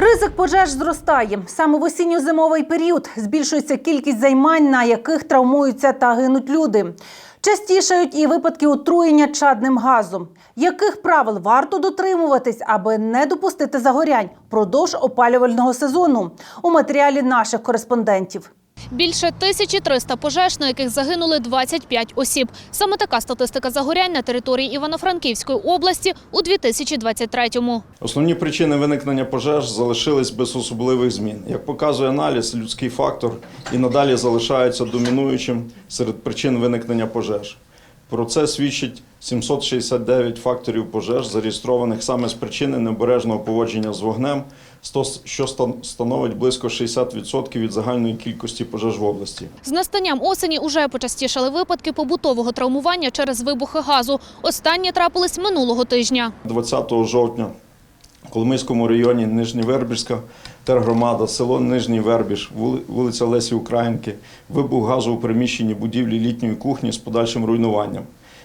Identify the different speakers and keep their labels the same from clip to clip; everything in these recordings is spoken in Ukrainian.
Speaker 1: Ризик пожеж зростає. Саме в осінньо-зимовий період збільшується кількість займань, на яких травмуються та гинуть люди. Частішають і випадки отруєння чадним газом. Яких правил варто дотримуватись, аби не допустити загорянь впродовж опалювального сезону? У матеріалі наших кореспондентів.
Speaker 2: Більше 1300 пожеж, на яких загинули 25 осіб. Саме така статистика загорянь на території Івано-Франківської області у 2023-му.
Speaker 3: Основні причини виникнення пожеж залишились без особливих змін. Як показує аналіз, людський фактор і надалі залишається домінуючим серед причин виникнення пожеж. Про це свідчить 769 факторів пожеж, зареєстрованих саме з причини необережного поводження з вогнем, що стан- становить близько 60% від загальної кількості пожеж в області.
Speaker 2: З настанням осені уже почастішали випадки побутового травмування через вибухи газу. Останні трапились минулого тижня.
Speaker 3: 20 жовтня Коломийському районі Нижньовербіжська тергромада, село Нижній Вербіж, вулиця Лесі Українки, вибух газу у приміщенні будівлі літньої кухні з подальшим руйнуванням.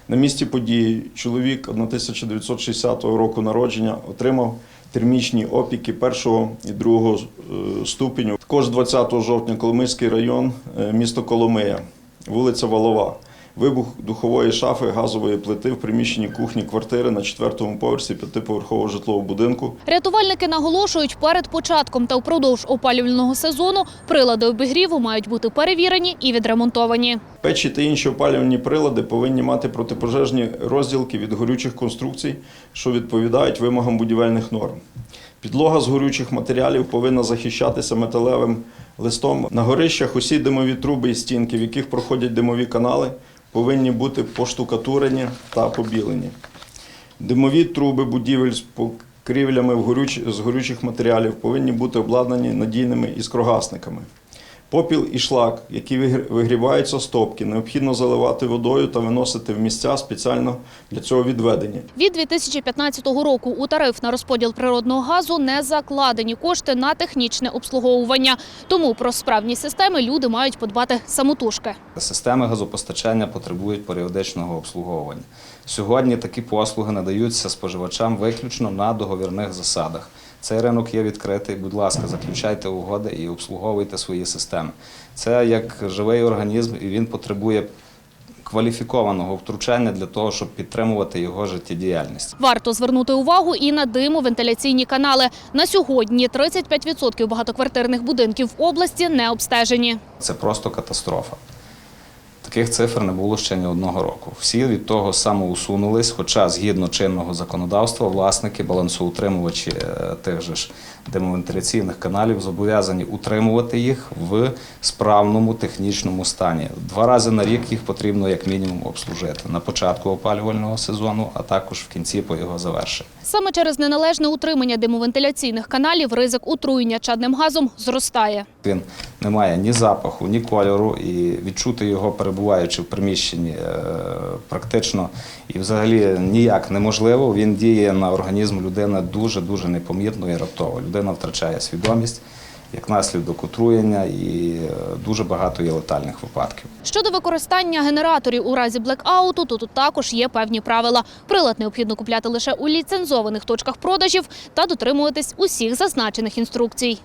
Speaker 3: На місці події чоловік 1960 року народження отримав термічні опіки першого і другого е, ступеню. Також 20 жовтня Коломийський район, е, місто Коломия, вулиця Валова. Вибух духової шафи газової плити в приміщенні кухні квартири на четвертому поверсі п'ятиповерхового житлового будинку.
Speaker 2: Рятувальники наголошують, перед початком та впродовж опалювального сезону прилади обігріву мають бути перевірені і відремонтовані.
Speaker 3: Печі та інші опалювальні прилади повинні мати протипожежні розділки від горючих конструкцій, що відповідають вимогам будівельних норм. Підлога з горючих матеріалів повинна захищатися металевим листом. На горищах усі димові труби і стінки, в яких проходять димові канали, повинні бути поштукатурені та побілені. Димові труби будівель з покрівлями з горючих матеріалів повинні бути обладнані надійними іскрогасниками. Попіл і шлак, які вигр- вигріваються з топки, необхідно заливати водою та виносити в місця спеціально для цього відведені.
Speaker 2: Від 2015 року у тариф на розподіл природного газу не закладені кошти на технічне обслуговування. Тому про справність системи люди мають подбати самотужки.
Speaker 4: Системи газопостачання потребують періодичного обслуговування. Сьогодні такі послуги надаються споживачам виключно на договірних засадах. Цей ринок є відкритий. Будь ласка, заключайте угоди і обслуговуйте свої системи. Це як живий організм, і він потребує кваліфікованого втручання для того, щоб підтримувати його життєдіяльність.
Speaker 2: Варто звернути увагу і на димовентиляційні канали. На сьогодні 35% багатоквартирних будинків в області не обстежені.
Speaker 4: Це просто катастрофа. Таких цифр не було ще ні одного року. Всі від того самоусунулись, хоча згідно чинного законодавства власники, балансоутримувачі е, тих же ж димовентиляційних каналів зобов'язані утримувати їх в справному технічному стані. Два рази на рік їх потрібно як мінімум обслужити на початку опалювального сезону, а також в кінці по його завершенні.
Speaker 2: Саме через неналежне утримання димовентиляційних каналів ризик отруєння чадним газом зростає.
Speaker 4: Він не має ні запаху, ні кольору, і відчути його перебуваючи в приміщенні е, практично і взагалі ніяк неможливо. Він діє на організм людини дуже дуже непомітно і раптово. Людина втрачає свідомість як наслідок отруєння, і е, дуже багато є летальних випадків.
Speaker 2: Щодо використання генераторів у разі блекауту, то тут також є певні правила. Прилад необхідно купляти лише у ліцензованих точках продажів та дотримуватись усіх зазначених інструкцій.